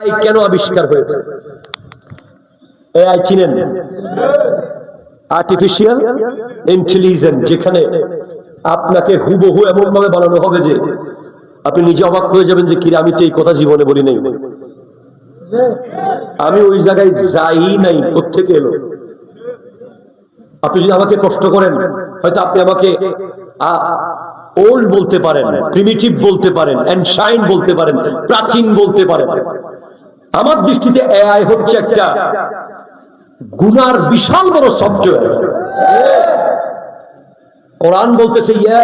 AI কেন আবিষ্কার হয়েছে? এআই চিনেন আর্টিফিশিয়াল ইন্টেলিজেন্স যেখানে আপনাকে হুবহু এমন ভাবে বানানো হবে যে আপনি নিজে অবাক হয়ে যাবেন যে, কিরে, আমি তো এই কথা জীবনে বলি নাই। আমি ওই জায়গায় যাই নাই কোথেকে এলো? আপনি যদি আমাকে কষ্ট করেন, হয়তো আপনি আমাকে ওল্ড বলতে পারেন প্রিমিটিভ বলতে পারেন এনশাইন বলতে পারেন, প্রাচীন বলতে পারেন। আমার দৃষ্টিতে এআই হচ্ছে একটা গুনার বিশাল বড় সফটওয়্যার। কোরআন বলতেছে, ইয়া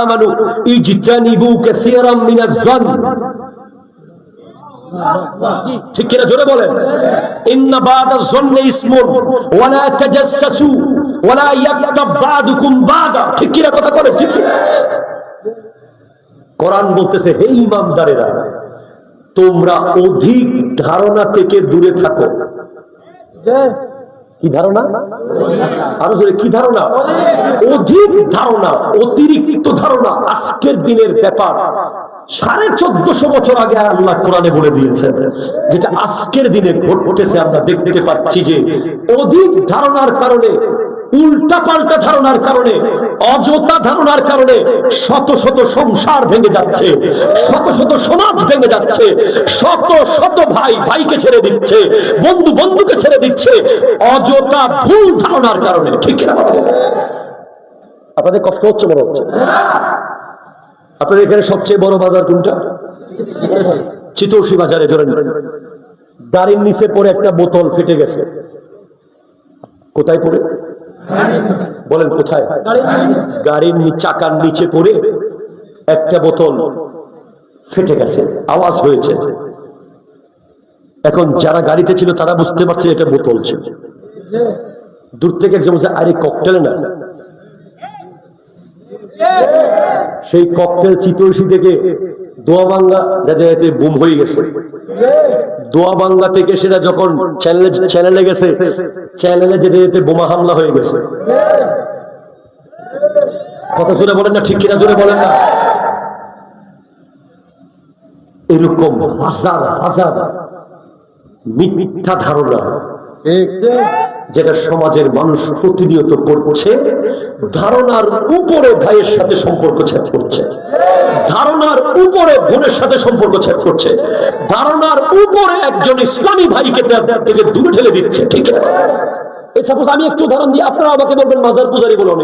আমানু, ইজতানিবু কাসীরাম মিনাজ ঠিক কিনা জোরে বলেন? ইন্না বাদা যন্নি ইসমুন তাজাসসু ইয়াকতাব বাদুকুম বাদা। ঠিক কিনা কথা বলে ঠিক? কোরআন বলতেছে, হে ইমানদারেরা তোমরা অধিক ধারণা থেকে দূরে থাকো। কি ধারণা? আরও জোরে কি ধারণা? অধিক ধারণা অতিরিক্ত ধারণা আজকের দিনের ব্যাপার। সাড়ে চোদ্দশো বছর আগে আল্লাহ কোরআনে বলে দিয়েছেন যেটা আজকের দিনে ঘটতেছে আমরা দেখতে পাচ্ছি যে অধিক ধারণার কারণে উল্টা পাল্টা ধারণার কারণে, অযথা ধারণার কারণে শত শত সংসার ভেঙে যাচ্ছে, শত শত সমাজ ভেঙে যাচ্ছে, শত শত ভাই ভাইকে ছেড়ে দিচ্ছে, বন্ধু বন্ধুকে ছেড়ে দিচ্ছে, অযথা ভুল ধারণার কারণে। ঠিক আপনাদের কষ্ট হচ্ছে মনে হচ্ছে। আপনাদের এখানে সবচেয়ে বড় বাজার কোনটা? চিতৌসী বাজারে, ধরেন। গাড়ির নিচে পড়ে একটা বোতল ফেটে গেছে। কোথায় পড়ে? বলেন কোথায়? গাড়ির চাকার নিচে পড়ে একটা বোতল ফেটে গেছে, আওয়াজ হয়েছে। এখন যারা গাড়িতে ছিল তারা বুঝতে পারছে এটা বোতল ছিল। দূর থেকে একজন বলছে, আরে ককটেল না? সেই ককটেল চিতলসি থেকে দোয়াবাঙ্গা যাতে যাতে বুম হয়ে গেছে। দোয়াবাঙ্গা থেকে সেটা যখন চ্যানেলে চ্যানেলে গেছে চ্যানেলে যেতে যেতে বোমা হামলা হয়ে গেছে। কথা জোরে বলেন না, ঠিক কিনা জোরে বলেন না? এরকম হাজার হাজার মিথ্যা ধারণা। যেটা সমাজের মানুষ প্রতিনিয়ত করছে, ধারণার উপরে ভাইয়ের সাথে সম্পর্ক ছেদ করছে। ধারণার উপরে বোনের সাথে সম্পর্ক ছেদ করছে। ধারণার উপরে একজন ইসলামী ভাইকে থেকে দূরে ঠেলে দিচ্ছে, ঠিক আছে? আমি একটু উদাহরণ দিয়ে আপনারা আমাকে বলবেন মাজার পূজারি বলে অনেক।